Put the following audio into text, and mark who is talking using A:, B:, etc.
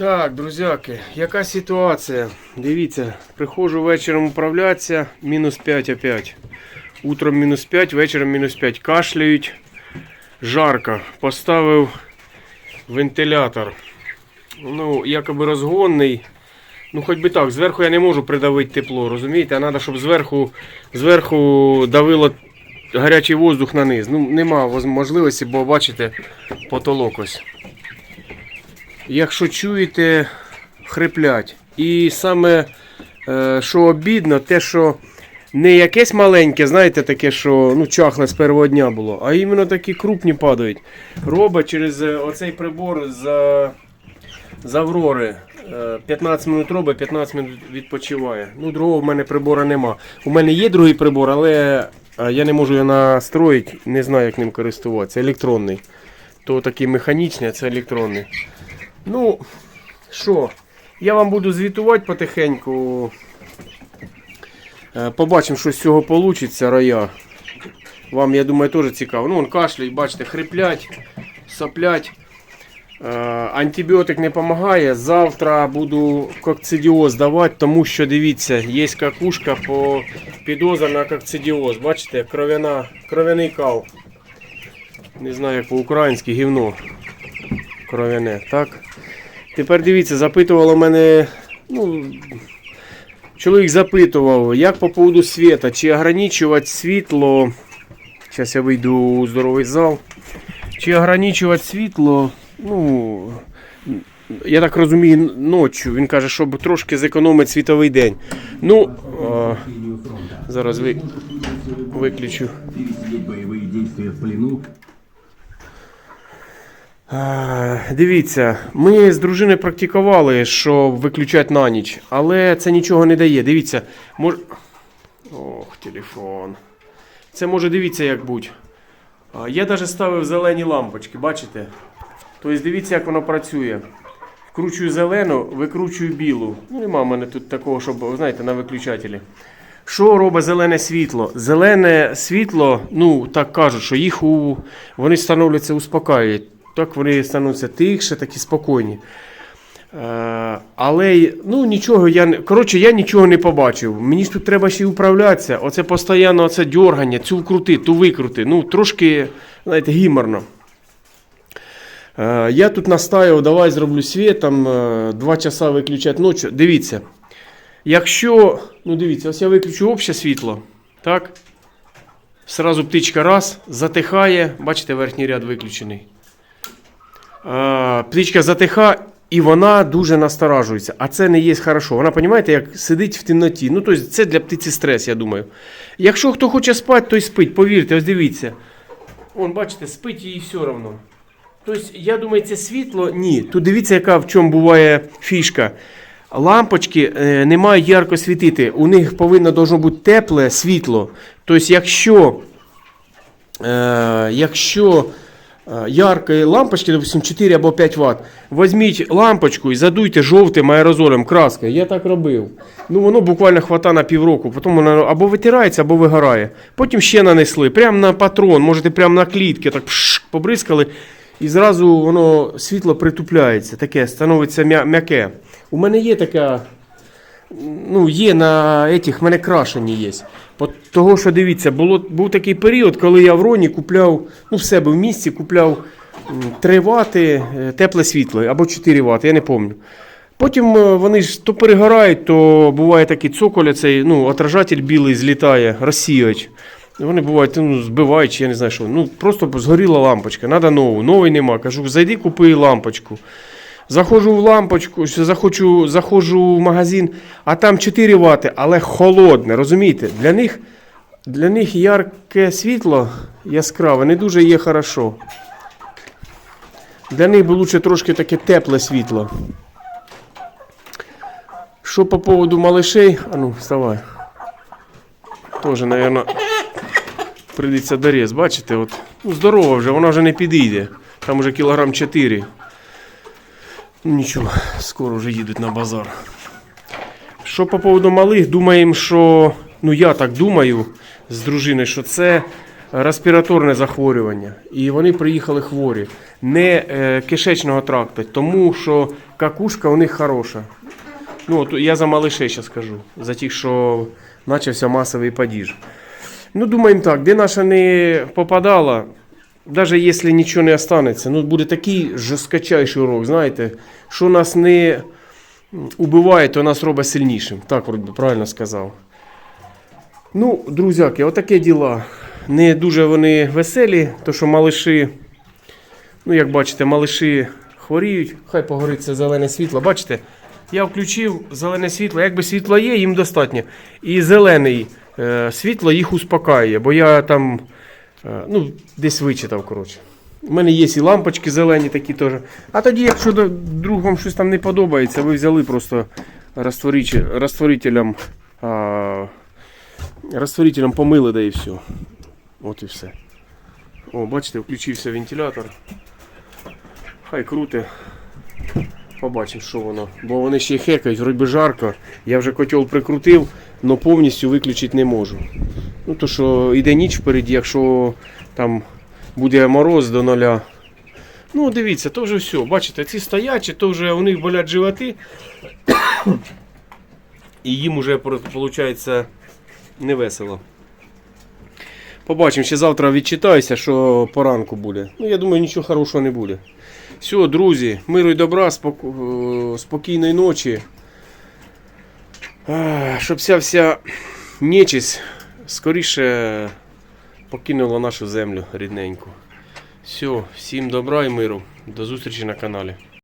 A: Так, друзяки, яка ситуація? Дивіться, приходжу вечором управлятися, мінус 5 опять. Утром мінус 5, вечором мінус 5. Кашляють. Жарко. Поставив вентилятор. Ну, якоби розгонний. Ну, хоч би так, зверху я не можу придавити тепло, розумієте? А треба, щоб зверху, зверху давило гарячий воздух на низ. Ну, нема можливості, бо бачите, потолок ось. Якщо чуєте, хриплять. І саме, е, що обідно, те, що не якесь маленьке, знаєте, таке, що ну, чахле з першого дня було, а іменно такі крупні падають. Роба через е, оцей прибор з, з Аврори. е, 15 минут робить, 15 минут відпочиває. Ну, другого в мене прибора нема. У мене є другий прибор, але е, я не можу його настроїти, не знаю, як ним користуватися. Електронний. То такий механічний, а це електронний. Ну, що, я вам буду звітувати потихеньку. Е, Побачимо, що з цього вийде, роя. Вам, я думаю, теж цікаво. Ну, вон кашляють, бачите, хриплять, соплять. Е, Антибіотик не допомагає. Завтра буду кокцидіоз давати, тому що дивіться, є какушка по підозра на кокцидіоз. Бачите, кров'яна, кров'яний кал. Не знаю, як по-українськи гівно. Кров'яне, так? Тепер дивіться, запитувало мене. Ну, чоловік запитував, як по поводу світа, чи ограничувати світло. Зараз я вийду у здоровий зал. Чи ограничувати світло, ну, я так розумію, ночі. Він каже, щоб трошки зекономити світовий день. Ну, а, зараз ви, виключу. Дивіться, ми з дружиною практикували, що виключати на ніч, але це нічого не дає. Дивіться, мож... Ох, телефон. Це може дивіться, як будь. Я навіть ставив зелені лампочки, бачите? Тобто дивіться, як воно працює. Вкручую зелену, викручую білу. Ну, нема в мене тут такого, щоб, знаєте, на виключателі. Що робить зелене світло? Зелене світло, ну так кажуть, що їх у... вони становляться успокаюють. Так вони становляться тихше, такі спокійні. Е, але ну, нічого я. Коротше, я нічого не побачив. Мені ж тут треба ще й управлятися. Оце постійно оце дьоргання, цю вкрути, ту викрути. Ну, трошки, знаєте, гіморно. Е, я тут настаю, давай зроблю світ, там е, два часа виключати ночі. Дивіться. Якщо, ну дивіться, ось я виключу обще світло, так? Сразу птичка раз, затихає, бачите, верхній ряд виключений. А, птичка затихає, і вона дуже насторажується. А це не є хорошо. Вона, розумієте, як сидить в темноті. Ну, тобто це для птиці стрес, я думаю. Якщо хто хоче спати, той спить, повірте, ось дивіться. Вон, бачите, спить їй все одно. Тобто, я думаю, це світло. Ні. Тут дивіться, яка в чому буває фішка. Лампочки е, не мають ярко світити. У них повинно должно бути тепле світло. Тобто, якщо, е, якщо е, яркої лампочки, допустим, 4 або 5 Вт, візьміть лампочку і задуйте жовтим аерозолем краскою. Я так робив. Ну воно буквально хвата на півроку. Потім воно або витирається, або вигорає. Потім ще нанесли. Прямо на патрон, можете прямо на клітки, так пш, побризкали. І зразу воно світло притупляється, таке становиться м'яке. У мене є така. Ну, є на етих, в мене крашені є. От того, що дивіться, було, був такий період, коли я в Роні купляв, ну в себе в місті купляв 3 вати е, тепле світло або 4 вати, я не пам'ятаю. Потім е, вони ж то перегорають, то буває такий цоколь, цей, ну, отражатель білий злітає, розсіяч. Вони бувають, ну, збивають, я не знаю що. Ну, просто згоріла лампочка, треба нову, нової нема. Кажу, зайди, купи лампочку. Заходжу в лампочку, захочу, заходжу в магазин, а там 4 вати, але холодне, розумієте? Для них, для них ярке світло яскраве не дуже є хорошо. Для них би лучше трошки таке тепле світло. Що по поводу малышей? А ну, вставай. Тоже, наверное, прийдеться доріз. Бачите, от, ну, здорова вже, вона вже не підійде. Там уже кілограм 4. Ну нічого, скоро вже їдуть на базар. Що по поводу малих, думаємо, що. Ну я так думаю з дружиною, що це респіраторне захворювання. І вони приїхали хворі. Не е, кишечного тракту, тому що какушка у них хороша. Ну, от я за малишей зараз скажу. За тих, що почався масовий падіж. Ну, думаємо так, де наша не попадала, навіть якщо нічого не останеться, ну буде такий жорсткачайший урок, знаєте, що нас не убиває, то нас робить сильнішим. Так, вроде би, правильно сказав. Ну, друзяки, отаке діла. Не дуже вони веселі, то що малиші, ну як бачите, малиші хворіють, хай погорить це зелене світло. Бачите, я включив зелене світло. Якби світло є, їм достатньо. І зелений е, світло їх успокаює, бо я там ну, десь вичитав, коротше. У мене є і лампочки зелені такі теж. А тоді, якщо до- другом щось там не подобається, ви взяли просто розтворителем, а, розтворителем помили, да і все. От і все. О, бачите, включився вентилятор. Хай круте. Побачимо, що воно. Бо вони ще хекають, вроді жарко. Я вже котел прикрутив, але повністю виключити не можу. Ну, то що йде ніч впереді, якщо там буде мороз до нуля. Ну, дивіться, то вже все. Бачите, ці стоячі, то вже у них болять животи. І їм вже виходить не весело. Побачимо, ще завтра відчитаюся, що по ранку буде. Ну, я думаю, нічого хорошого не буде. Все, друзі, миру і добра, споко- е, спокійної ночі. Щоб вся вся нечисть скоріше покинула нашу землю рідненьку. Все, всім добра і миру. До зустрічі на каналі.